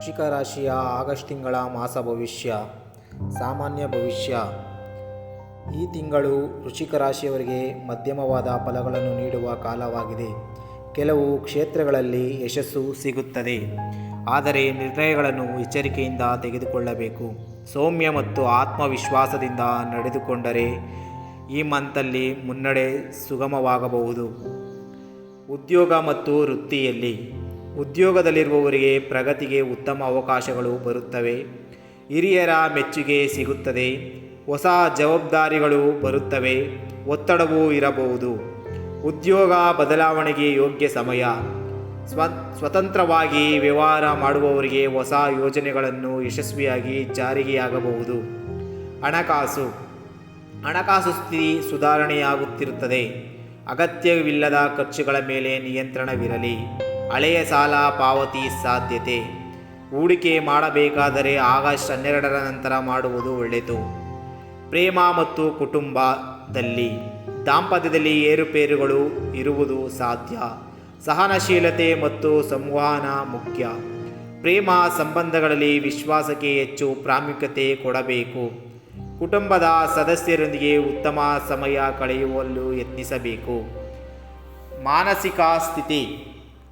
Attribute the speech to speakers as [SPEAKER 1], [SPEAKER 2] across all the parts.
[SPEAKER 1] ವೃಶ್ಚಿಕ ರಾಶಿಯ ಆಗಸ್ಟ್ ತಿಂಗಳ ಮಾಸ ಭವಿಷ್ಯ, ಸಾಮಾನ್ಯ ಭವಿಷ್ಯ. ಈ ತಿಂಗಳು ವೃಶ್ಚಿಕ ರಾಶಿಯವರಿಗೆ ಮಧ್ಯಮವಾದ ಫಲಗಳನ್ನು ನೀಡುವ ಕಾಲವಾಗಿದೆ. ಕೆಲವು ಕ್ಷೇತ್ರಗಳಲ್ಲಿ ಯಶಸ್ಸು ಸಿಗುತ್ತದೆ. ಆದರೆ ನಿರ್ಣಯಗಳನ್ನು ಎಚ್ಚರಿಕೆಯಿಂದ ತೆಗೆದುಕೊಳ್ಳಬೇಕು. ಸೌಮ್ಯ ಮತ್ತು ಆತ್ಮವಿಶ್ವಾಸದಿಂದ ನಡೆದುಕೊಂಡರೆ ಈ ಮಂತಲ್ಲಿ ಮುನ್ನಡೆ ಸುಗಮವಾಗಬಹುದು. ಉದ್ಯೋಗ ಮತ್ತು ವೃತ್ತಿಯಲ್ಲಿ ಉದ್ಯೋಗದಲ್ಲಿರುವವರಿಗೆ ಪ್ರಗತಿಗೆ ಉತ್ತಮ ಅವಕಾಶಗಳು ಬರುತ್ತವೆ. ಹಿರಿಯರ ಮೆಚ್ಚುಗೆ ಸಿಗುತ್ತದೆ. ಹೊಸ ಜವಾಬ್ದಾರಿಗಳು ಬರುತ್ತವೆ. ಒತ್ತಡವೂ ಇರಬಹುದು. ಉದ್ಯೋಗ ಬದಲಾವಣೆಗೆ ಯೋಗ್ಯ ಸಮಯ. ಸ್ವ, ಸ್ವತಂತ್ರವಾಗಿ ವ್ಯವಹಾರ ಮಾಡುವವರಿಗೆ ಹೊಸ ಯೋಜನೆಗಳನ್ನು ಯಶಸ್ವಿಯಾಗಿ ಜಾರಿಗೆಯಾಗಬಹುದು. ಹಣಕಾಸು. ಹಣಕಾಸು ಸ್ಥಿತಿ ಸುಧಾರಣೆಯಾಗುತ್ತಿರುತ್ತದೆ. ಅಗತ್ಯವಿಲ್ಲದ ಖರ್ಚುಗಳ ಮೇಲೆ ನಿಯಂತ್ರಣವಿರಲಿ. ಹಳೆಯ ಸಾಲ ಪಾವತಿ ಸಾಧ್ಯತೆ. ಹೂಡಿಕೆ ಮಾಡಬೇಕಾದರೆ ಆಗಸ್ಟ್ ಹನ್ನೆರಡರ ನಂತರ ಮಾಡುವುದು ಒಳ್ಳೆಯದು. ಪ್ರೇಮ ಮತ್ತು ಕುಟುಂಬದಲ್ಲಿ ದಾಂಪತ್ಯದಲ್ಲಿ ಏರುಪೇರುಗಳು ಇರುವುದು ಸಾಧ್ಯ. ಸಹನಶೀಲತೆ ಮತ್ತು ಸಂವಹನ ಮುಖ್ಯ. ಪ್ರೇಮ ಸಂಬಂಧಗಳಲ್ಲಿ ವಿಶ್ವಾಸಕ್ಕೆ ಹೆಚ್ಚು ಪ್ರಾಮುಖ್ಯತೆ ಕೊಡಬೇಕು. ಕುಟುಂಬದ ಸದಸ್ಯರೊಂದಿಗೆ ಉತ್ತಮ ಸಮಯ ಕಳೆಯುವಲ್ಲೂ ಯತ್ನಿಸಬೇಕು. ಮಾನಸಿಕ ಸ್ಥಿತಿ.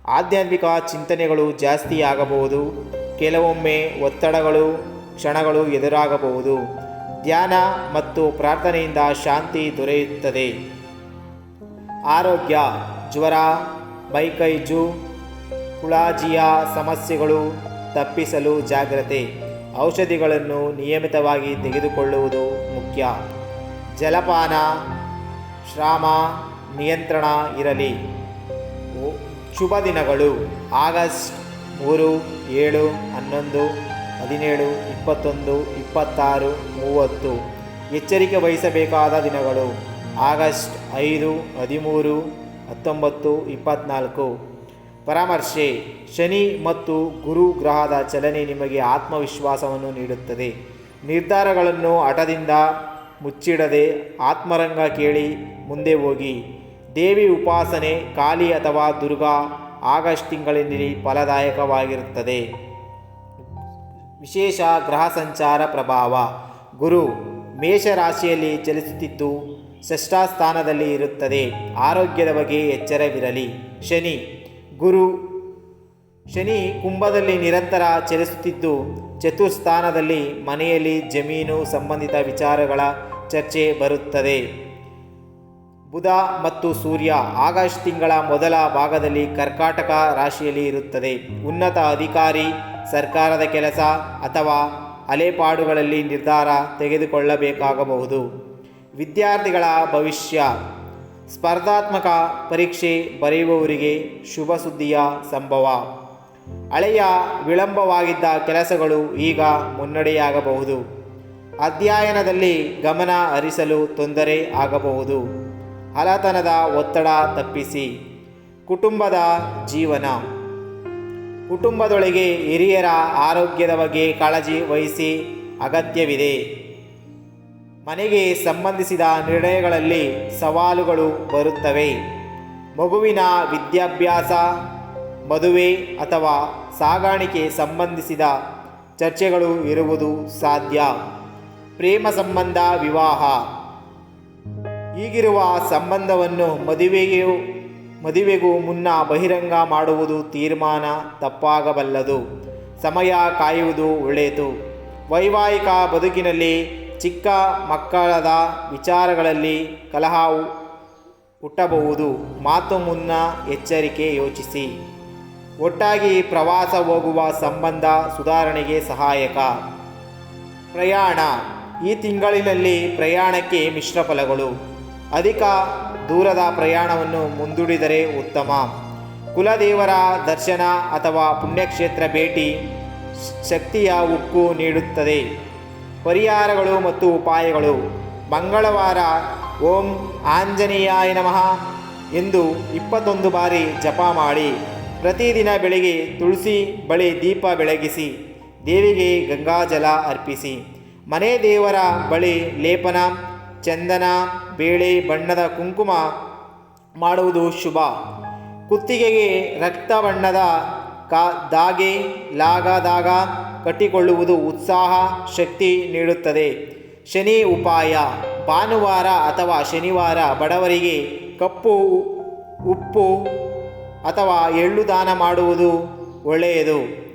[SPEAKER 1] ಆಧ್ಯಾತ್ಮಿಕ ಚಿಂತನೆಗಳು ಜಾಸ್ತಿಯಾಗಬಹುದು ಕೆಲವೊಮ್ಮೆ ಒತ್ತಡಗಳು, ಕ್ಷಣಗಳು ಎದುರಾಗಬಹುದು. ಧ್ಯಾನ ಮತ್ತು ಪ್ರಾರ್ಥನೆಯಿಂದ ಶಾಂತಿ ದೊರೆಯುತ್ತದೆ. ಆರೋಗ್ಯ, ಜ್ವರ ಬೈಕೈಜು ಕುಳಾಜಿಯ ಸಮಸ್ಯೆಗಳು ತಪ್ಪಿಸಲು ಜಾಗ್ರತೆ. ಔಷಧಿಗಳನ್ನು ನಿಯಮಿತವಾಗಿ ತೆಗೆದುಕೊಳ್ಳುವುದು ಮುಖ್ಯ. ಜಲಪಾನ, ಶ್ರಾಮ ನಿಯಂತ್ರಣ ಇರಲಿ. ಶುಭ ದಿನಗಳು. ಆಗಸ್ಟ್ ಮೂರು, ಏಳು, ಹನ್ನೊಂದು, ಹದಿನೇಳು, ಇಪ್ಪತ್ತೊಂದು, ಇಪ್ಪತ್ತಾರು, ಮೂವತ್ತು. ಎಚ್ಚರಿಕೆ ವಹಿಸಬೇಕಾದ ದಿನಗಳು. ಆಗಸ್ಟ್ ಐದು, ಹದಿಮೂರು, ಹತ್ತೊಂಬತ್ತು, ಇಪ್ಪತ್ನಾಲ್ಕು. ಪರಾಮರ್ಶೆ. ಶನಿ ಮತ್ತು ಗುರು ಗ್ರಹದ ಚಲನೆ ನಿಮಗೆ ಆತ್ಮವಿಶ್ವಾಸವನ್ನು ನೀಡುತ್ತದೆ. ನಿರ್ಧಾರಗಳನ್ನು ಹಠದಿಂದ ಮುಚ್ಚಿಡದೆ ಆತ್ಮರಂಗ ಕೇಳಿ ಮುಂದೆ ಹೋಗಿ. ದೇವಿ ಉಪಾಸನೆ, ಕಾಳಿ ಅಥವಾ ದುರ್ಗಾ, ಆಗಸ್ಟ್ ತಿಂಗಳಿನಲ್ಲಿ ಫಲದಾಯಕವಾಗಿರುತ್ತದೆ. ವಿಶೇಷ ಗ್ರಹ ಸಂಚಾರ ಪ್ರಭಾವ. ಗುರು ಮೇಷರಾಶಿಯಲ್ಲಿ ಚಲಿಸುತ್ತಿದ್ದು ಷಷ್ಠಾಸ್ಥಾನದಲ್ಲಿ ಇರುತ್ತದೆ. ಆರೋಗ್ಯದ ಬಗ್ಗೆ ಎಚ್ಚರವಿರಲಿ. ಶನಿ, ಗುರು, ಶನಿ ಕುಂಭದಲ್ಲಿ ನಿರಂತರ ಚಲಿಸುತ್ತಿದ್ದು ಚತುರ್ಸ್ಥಾನದಲ್ಲಿ ಮನೆಯಲ್ಲಿ ಜಮೀನು ಸಂಬಂಧಿತ ವಿಚಾರಗಳ ಚರ್ಚೆ ಬರುತ್ತದೆ. ಬುಧ ಮತ್ತು ಸೂರ್ಯ ಆಗಸ್ಟ್ ತಿಂಗಳ ಮೊದಲ ಭಾಗದಲ್ಲಿ ಕರ್ಕಾಟಕ ರಾಶಿಯಲ್ಲಿ ಇರುತ್ತದೆ. ಉನ್ನತ ಅಧಿಕಾರಿ, ಸರ್ಕಾರದ ಕೆಲಸ ಅಥವಾ ಅಲೆಪಾಡುಗಳಲ್ಲಿ ನಿರ್ಧಾರ ತೆಗೆದುಕೊಳ್ಳಬೇಕಾಗಬಹುದು. ವಿದ್ಯಾರ್ಥಿಗಳ ಭವಿಷ್ಯ. ಸ್ಪರ್ಧಾತ್ಮಕ ಪರೀಕ್ಷೆ ಬರೆಯುವವರಿಗೆ ಶುಭ ಸುದ್ದಿಯ ಸಂಭವ. ಹಳೆಯ ವಿಳಂಬವಾಗಿದ್ದ ಕೆಲಸಗಳು ಈಗ ಮುನ್ನಡೆಯಾಗಬಹುದು. ಅಧ್ಯಯನದಲ್ಲಿ ಗಮನ ಹರಿಸಲು ತೊಂದರೆ ಆಗಬಹುದು. ಹಲತನದ ಒತ್ತಡ ತಪ್ಪಿಸಿ ಕುಟುಂಬದ ಜೀವನ. ಕುಟುಂಬದೊಳಗೆ ಹಿರಿಯರ ಆರೋಗ್ಯದ ಬಗ್ಗೆ ಕಾಳಜಿ ವಹಿಸಿ ಅಗತ್ಯವಿದೆ. ಮನೆಗೆ ಸಂಬಂಧಿಸಿದ ನಿರ್ಣಯಗಳಲ್ಲಿ ಸವಾಲುಗಳು ಬರುತ್ತವೆ. ಮಗುವಿನ ವಿದ್ಯಾಭ್ಯಾಸ, ಮದುವೆ ಅಥವಾ ಸಾಗಾಣಿಕೆ ಸಂಬಂಧಿಸಿದ ಚರ್ಚೆಗಳು ಇರುವುದು ಸಾಧ್ಯ. ಪ್ರೇಮ ಸಂಬಂಧ ವಿವಾಹ. ಈಗಿರುವ ಸಂಬಂಧವನ್ನು ಮದುವೆಯು, ಮದುವೆಗೂ ಮುನ್ನ ಬಹಿರಂಗ ಮಾಡುವುದು ತೀರ್ಮಾನ ತಪ್ಪಾಗಬಲ್ಲದು. ಸಮಯ ಕಾಯುವುದು ಒಳ್ಳೆಯದು. ವೈವಾಹಿಕ ಬದುಕಿನಲ್ಲಿ ಚಿಕ್ಕ ಮಕ್ಕಳದ ವಿಚಾರಗಳಲ್ಲಿ ಕಲಹ ಹುಟ್ಟಬಹುದು. ಮಾತು ಮುನ್ನ ಎಚ್ಚರಿಕೆ ಯೋಚಿಸಿ. ಒಟ್ಟಾಗಿ ಪ್ರವಾಸ ಹೋಗುವ ಸಂಬಂಧ ಸುಧಾರಣೆಗೆ ಸಹಾಯಕ. ಪ್ರಯಾಣ. ಈ ತಿಂಗಳಿನಲ್ಲಿ ಪ್ರಯಾಣಕ್ಕೆ ಮಿಶ್ರ ಫಲಗಳು. ಅಧಿಕ ದೂರದ ಪ್ರಯಾಣವನ್ನು ಮುಂದೂಡಿದರೆ ಉತ್ತಮ. ಕುಲದೇವರ ದರ್ಶನ ಅಥವಾ ಪುಣ್ಯಕ್ಷೇತ್ರ ಭೇಟಿ ಶಕ್ತಿಯ ಉಕ್ಕು ನೀಡುತ್ತದೆ. ಪರಿಹಾರಗಳು ಮತ್ತು ಉಪಾಯಗಳು. ಮಂಗಳವಾರ ಓಂ ಆಂಜನೇಯಾಯ ನಮಃ ಎಂದು ಇಪ್ಪತ್ತೊಂದು ಬಾರಿ ಜಪ ಮಾಡಿ ಪ್ರತಿದಿನ ಬೆಳಿಗ್ಗೆ ತುಳಸಿ ಬಳಿ ದೀಪ ಬೆಳಗಿಸಿ, ದೇವಿಗೆ ಗಂಗಾಜಲ ಅರ್ಪಿಸಿ, ಮನೆ ದೇವರ ಬಳಿ ಲೇಪನ ಚಂದನ, ಬೇಳೆ, ಬಣ್ಣದ ಕುಂಕುಮ ಮಾಡುವುದು ಶುಭ. ಕುತ್ತಿಗೆಗೆ ರಕ್ತ ಬಣ್ಣದ ಕಾ, ದಾಗೆ, ಲಾಗದಾಗ ಕಟ್ಟಿಕೊಳ್ಳುವುದು ಉತ್ಸಾಹ, ಶಕ್ತಿ ನೀಡುತ್ತದೆ. ಶನಿ ಉಪಾಯ. ಭಾನುವಾರ ಅಥವಾ ಶನಿವಾರ ಬಡವರಿಗೆ ಕಪ್ಪು, ಉಪ್ಪು ಅಥವಾ ಎಳ್ಳು ದಾನ ಮಾಡುವುದು ಒಳ್ಳೆಯದು.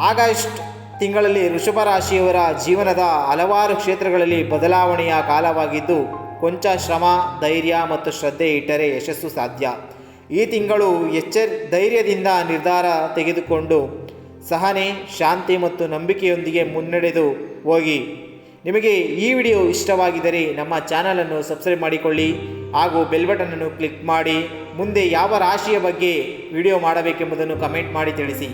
[SPEAKER 1] ಆಗಸ್ಟ್ ತಿಂಗಳಲ್ಲಿ ವೃಷಭ ರಾಶಿಯವರ ಜೀವನದ ಹಲವಾರು ಕ್ಷೇತ್ರಗಳಲ್ಲಿ ಬದಲಾವಣೆಯ ಕಾಲವಾಗಿದ್ದು, ಕೊಂಚ ಶ್ರಮ, ಧೈರ್ಯ ಮತ್ತು ಶ್ರದ್ಧೆ ಇಟ್ಟರೆ ಯಶಸ್ಸು ಸಾಧ್ಯ. ಈ ತಿಂಗಳು ಎಚ್ಚರ್, ಧೈರ್ಯದಿಂದ ನಿರ್ಧಾರ ತೆಗೆದುಕೊಂಡು ಸಹನೆ, ಶಾಂತಿ ಮತ್ತು ನಂಬಿಕೆಯೊಂದಿಗೆ ಮುನ್ನಡೆದು ಹೋಗಿ. ನಿಮಗೆ ಈ ವಿಡಿಯೋ ಇಷ್ಟವಾಗಿದ್ದರೆ ನಮ್ಮ ಚಾನಲನ್ನು ಸಬ್ಸ್ಕ್ರೈಬ್ ಮಾಡಿಕೊಳ್ಳಿ ಹಾಗೂ ಬೆಲ್ ಬಟನನ್ನು ಕ್ಲಿಕ್ ಮಾಡಿ. ಮುಂದೆ ಯಾವ ರಾಶಿಯ ಬಗ್ಗೆ ವಿಡಿಯೋ ಮಾಡಬೇಕೆಂಬುದನ್ನು ಕಮೆಂಟ್ ಮಾಡಿ ತಿಳಿಸಿ.